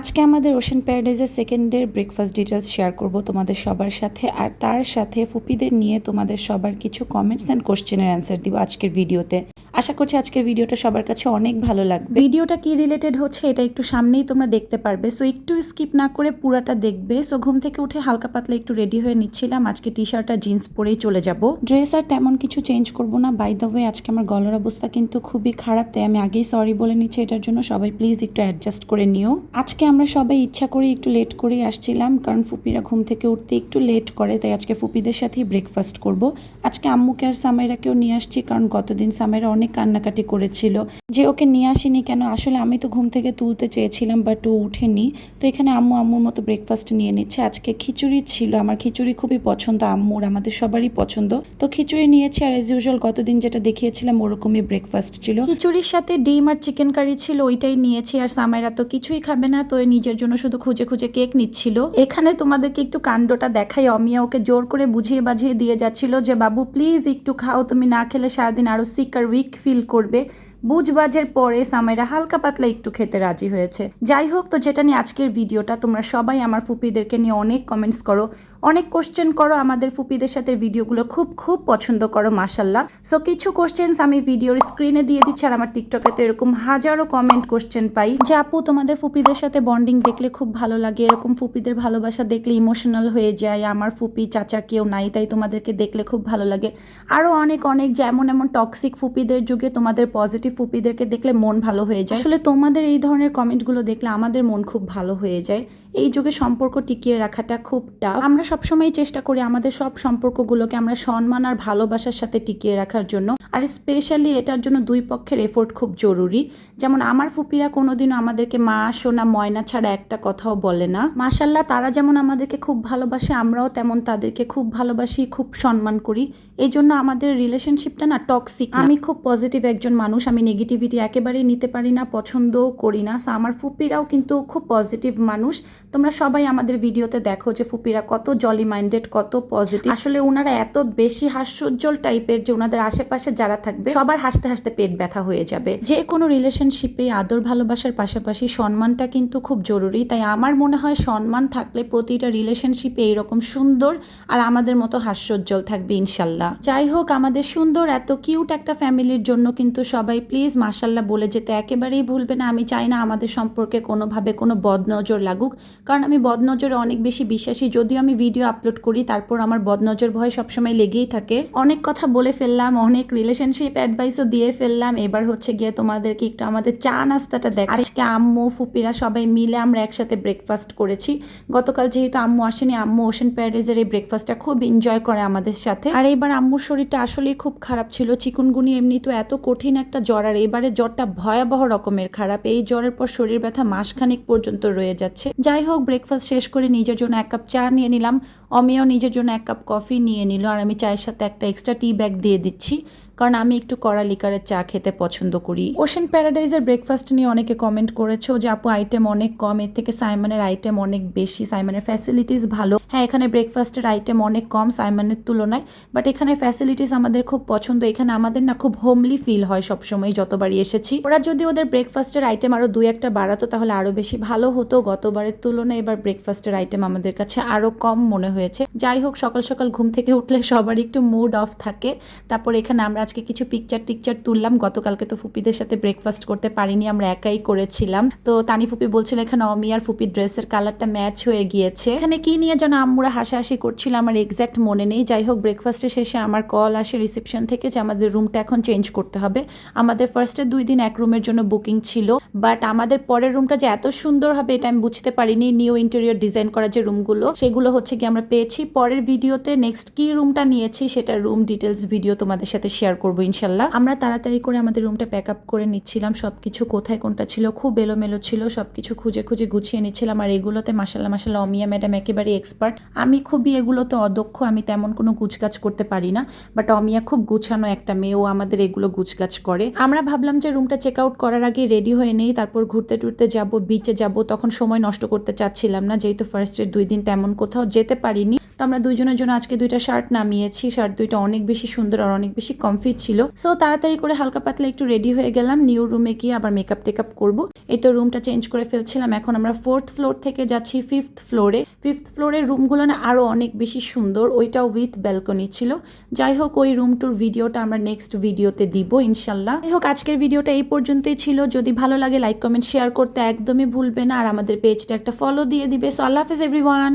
আজকে আমাদের ওশেন প্যারাডাইজের সেকেন্ডের ব্রেকফাস্ট ডিটেলস শেয়ার করব তোমাদের সবার সাথে। আর তার সাথে ফুপিদের নিয়ে তোমাদের সবার কিছু কমেন্টস অ্যান্ড কোশ্চেনের অ্যান্সার দিব আজকের ভিডিওতে আশা করছি আজকের ভিডিওটা সবার কাছে অনেক ভালো লাগবে। ভিডিওটা কি রিলেটেড হচ্ছে এটা একটু সামনেই তোমরা দেখতে পারবে। সো একটু স্কিপ না করে পুরাটা দেখবে। সো ঘুম থেকে উঠে হালকা পাতলা একটু রেডি হয়ে নিচ্ছিলাম। আজকে টি শার্ট আর জিন্স পরেই চলে যাব। ড্রেস আর তেমন কিছু চেঞ্জ করব না। বাই দ্য ওয়ে আজকে আমার গলার অবস্থা কিন্তু খুবই খারাপ তাই আমি আগেই সরি বলে নিচ্ছি। এটার জন্য সবাই প্লিজ একটু অ্যাডজাস্ট করে নিও। আজকে আমরা সবাই ইচ্ছা করে একটু লেট করেই আসছিলাম কারণ ফুপিরা ঘুম থেকে উঠতে একটু লেট করে তাই আজকে ফুপিদের সাথেই ব্রেকফাস্ট করব। আজকে আম্মুকে আর সামাইরাকেও নিয়ে আসছি কারণ গতদিন সামাইরা অনেক কান্নাকাটি করেছিল। যে ওকে নিয়ে আসিনি কেন? আসলে আমি তো ঘুম থেকে তুলতে চেয়েছিলাম বাট ও উঠেনি। তো এখানে আম্মু আম্মুর মতো ব্রেকফাস্ট নিয়ে নিচ্ছে। আজকে খিচুড়ি ছিল। আমার খিচুড়ি খুবই পছন্দ আম্মুর, আমাদের সবারই পছন্দ। তো খিচুড়ি নিয়েছি আর এজ ইউজুয়াল গতদিন যেটা দেখিয়েছিলাম ওরকমই ব্রেকফাস্ট ছিল। খিচুড়ির সাথে ডিম আর চিকেন কারি ছিল, ওইটাই নিয়েছি। আর সামাইরা তো কিছুই খাবে না, তো নিজের জন্য শুধু খুঁজে খুঁজে কেক নিচ্ছিল। এখানে তোমাদেরকে একটু কাণ্ডটা দেখাই। অমিয়া ওকে জোর করে বুঝিয়ে বাঝিয়ে দিয়ে যাচ্ছিল যে, বাবু প্লিজ একটু খাও। তুমি না খেলে সারাদিন আরও সিক আর উইক ফিল করবে। বুঝবাজের পরে সামাইরা হালকা পাতলা একটু খেতে রাজি হয়েছে। যাই হোক তো যেটা নিয়ে আজকের ভিডিওটা, তোমরা সবাই আমার ফুপিদেরকে নিয়ে অনেক কমেন্টস করো, অনেক কোশ্চেন করো, আমাদের ফুপিদের সাথে ভিডিওগুলো খুব খুব পছন্দ করো মাসাল্লাহ সো কিছু কোশ্চেন্স আমি ভিডিওর স্ক্রিনে দিয়ে দিচ্ছি আর আমার টিকটকে তো এরকম হাজারো কমেন্ট কোশ্চেন পাই। যে আপু, তোমাদের ফুপিদের সাথে বন্ডিং দেখলে খুব ভালো লাগে, এরকম ফুপিদের ভালোবাসা দেখলে ইমোশনাল হয়ে যায়, আমার ফুপি চাচা কেউ নাই, তাই তোমাদেরকে দেখলে খুব ভালো লাগে। আরও অনেক অনেক যেমন এমন টক্সিক ফুপিদের যুগে তোমাদের পজিটিভ ফুপিদেরকে দেখলে মন ভালো হয়ে যায়। আসলে তোমাদের এই ধরনের কমেন্টগুলো দেখলে আমাদের মন খুব ভালো হয়ে যায়। এই যুগে সম্পর্ক টিকিয়ে রাখাটা খুব টাফ আমরা সবসময় চেষ্টা করি আমাদের সব সম্পর্কগুলোকে আমরা সম্মান আর ভালোবাসার সাথে টিকিয়ে রাখার জন্য। আর স্পেশালি এটার জন্য দুই পক্ষের এফোর্ট খুব জরুরি। যেমন আমার ফুপিরা কোনোদিনও আমাদেরকে মা, সোনা, ময়না ছাড়া একটা কথাও বলে না। মাসাল্লাহ তারা যেমন আমাদেরকে খুব ভালোবাসে, আমরাও তেমন তাদেরকে খুব ভালোবাসি, খুব সম্মান করি। এই জন্য আমাদের রিলেশনশিপটা না টক্সিক আমি খুব পজিটিভ একজন মানুষ, আমি নেগেটিভিটি একেবারেই নিতে পারি না, পছন্দও করি না। সো আমার ফুপিরাও কিন্তু খুব পজিটিভ মানুষ। তোমরা সবাই আমাদের ভিডিওতে দেখো যে ফুপিরা কত জলি মাইন্ডেড কত পজিটিভ আসলে ওনারা এত বেশি হাস্যোজ্জ্বল টাইপের যে ওনাদের আশেপাশে যারা থাকবে, সবার হাসতে হাসতে পেট ব্যথা হয়ে যাবে। যে কোনো রিলেশনশিপে আদর ভালোবাসার পাশাপাশি সম্মানটা কিন্তু খুব জরুরি। তাই আমার মনে হয় সম্মান থাকলে প্রতিটা রিলেশনশিপে এইরকম সুন্দর আর আমাদের মতো হাস্যোজ্জ্বল থাকবে ইনশাল্লাহ। যাই হোক, আমাদের সুন্দর, এত কিউট একটা ফ্যামিলির জন্য কিন্তু সবাই প্লিজ মাসাল্লাহ বলে যেতে একেবারেই ভুলবে না। আমি চাই না আমাদের সম্পর্কে কোনোভাবে কোনো বদনজর লাগুক। কারণ আমি বদনজরে অনেক বেশি বিশ্বাসী। যদিও আমি ভিডিও আপলোড করি, তারপর আমার বদনজর ভয় সবসময় লেগেই থাকে। অনেক কথা বলে ফেললাম, অনেক রিলেশনশিপ অ্যাডভাইসও দিয়ে ফেললাম। এবার হচ্ছে গিয়ে তোমাদেরকে একটু আমাদের চা নাস্তাটা দেখ আজকে আম্মু, ফুপিরা সবাই মিলে আমরা একসাথে ব্রেকফাস্ট করেছি। গতকাল যেহেতু আম্মু আসেনি, আম্মু ওশেন প্যারাডাইজের এই ব্রেকফাস্টটা খুব এনজয় করে আমাদের সাথে। আর এবার আম্মুর শরীরটা আসলেই খুব খারাপ ছিল। চিকুনগুনি এমনি তো এত কঠিন একটা জ্বর, আর এবারে জ্বরটা ভয়াবহ রকমের খারাপ। এই জ্বরের পর শরীর ব্যথা মাসখানিক পর্যন্ত রয়ে যাচ্ছে। যাই হোক ব্রেকফাস্ট শেষ করে নিজের জন্য এক কাপ চা নিয়ে নিলাম। অমিয়াও নিজের জন্য এক কাপ কফি নিয়ে নিল আর আমি চায়ের সাথে একটা এক্সট্রা টি ব্যাগ দিয়ে দিচ্ছি, কারণ আমি একটু কড়া লিকারের চা খেতে পছন্দ করি। ওশেন প্যারাডাইজের ব্রেকফাস্ট নিয়ে অনেকে কমেন্ট করেছ যে, আপু আইটেম অনেক কম, এর থেকে সাইমনের আইটেম অনেক বেশি সাইমনের ফ্যাসিলিটিস ভালো। হ্যাঁ এখানে ব্রেকফাস্টের আইটেম অনেক কম সাইমনের তুলনায় বাট এখানে ফ্যাসিলিটিস আমাদের খুব পছন্দ। এখানে আমাদের না খুব হোমলি ফিল হয় সবসময় যতবারই এসেছি। ওরা যদি ওদের ব্রেকফাস্টের আইটেম আরও দুই একটা বাড়াতো, তাহলে আরও বেশি ভালো হতো। গতবারের তুলনায় এবার ব্রেকফাস্টের আইটেম আমাদের কাছে আরও কম মনে হয়েছে। যাই হোক, সকাল সকাল ঘুম থেকে উঠলে সবার একটু মুড অফ থাকে। তারপর এখানে আমরা আজকে কিছু পিকচার টিকচার তুললাম। গতকালকে তো ফুপিদের সাথে ব্রেকফাস্ট করতে পারিনি, আমরা একাই করেছিলাম। তো তানি ফুপি বলছিল, এখানে অমিয়ার ফুপির ড্রেসের কালারটা ম্যাচ হয়ে গিয়েছে। এখানে কি নিয়ে যেন আম্মুরা হাসাহাসি করছিল, আমার এক্স্যাক্ট মনে নেই। যাই হোক ব্রেকফাস্টের শেষে আমার কল আসে রিসেপশন থেকে যে আমাদের রুমটা এখন চেঞ্জ করতে হবে। আমাদের ফার্স্টে দুই দিন এক রুমের জন্য বুকিং ছিল বাট আমাদের পরের রুমটা যে এত সুন্দর হবে এটা আমি বুঝতে পারিনি নিউ ইন্টেরিয়র ডিজাইন করা যে রুমগুলো সেগুলো হচ্ছে কি আমরা পেয়েছি। পরের ভিডিওতে নেক্সট কি রুমটা নিয়েছি সেটা রুম ডিটেলস ভিডিও তোমাদের সাথে শেয়ার করব ইনশাল্লাহ। আমরা তাড়াতাড়ি করে আমাদের রুমটা প্যাক আপ করে নিচ্ছিলাম সব কিছু কোথায় কোনটা ছিল, খুব এলোমেলো ছিল সব কিছু খুঁজে খুঁজে গুছিয়ে নিচ্ছিলাম। আর এগুলোতে মাসাল্লাহ মাসাল্লাহ অমিয়া ম্যাডাম একেবারে এক্সপার্ট বাট আমি খুবই এগুলোতে অদক্ষ, আমি তেমন কোনো গুছগাছ করতে পারি না। বাট অমিয়া খুব গুছানো একটা মেয়ে, ও আমাদের এগুলো গুছগাছ করে। আমরা ভাবলাম যে রুমটা চেক আউট করার আগে রেডি হয়ে নেই, তারপর ঘুরতে টুরতে যাব বিচে যাব, তখন সময় নষ্ট করতে চাচ্ছিলাম না, যেহেতু ফার্স্টের দুই দিন তেমন কোথাও যেতে পারিনি। তো আমরা দুইজনের জন্য আজকে দুইটা শার্ট নামিয়েছি শার্ট দুইটা অনেক বেশি সুন্দর আর অনেক বেশি কমফি ছিল। সো তাড়াতাড়ি করে হালকা পাতলা একটু রেডি হয়ে গেলাম নিউ রুমে গিয়ে আবার মেকআপ টেকআপ করব। এই তো রুমটা চেঞ্জ করে ফেলছিলাম, এখন আমরা ফোর্থ ফ্লোর থেকে যাচ্ছি ফিফথ ফ্লোরে ফিফথ ফ্লোরের রুমগুলো না আরও অনেক বেশি সুন্দর। ওইটাও উইথ ব্যালকনি ছিল। যাই হোক, ওই রুম টুর ভিডিওটা আমরা নেক্সট ভিডিওতে দিব, ইনশাল্লাহ। যাই হোক, আজকের ভিডিওটা এই পর্যন্তই ছিল। যদি ভালো লাগে লাইক কমেন্ট শেয়ার করতে একদমই ভুলবে না। আর আমাদের পেজটা একটা ফলো দিয়ে দিবে। সো আল্লাহ হাফিজ এভরিওয়ান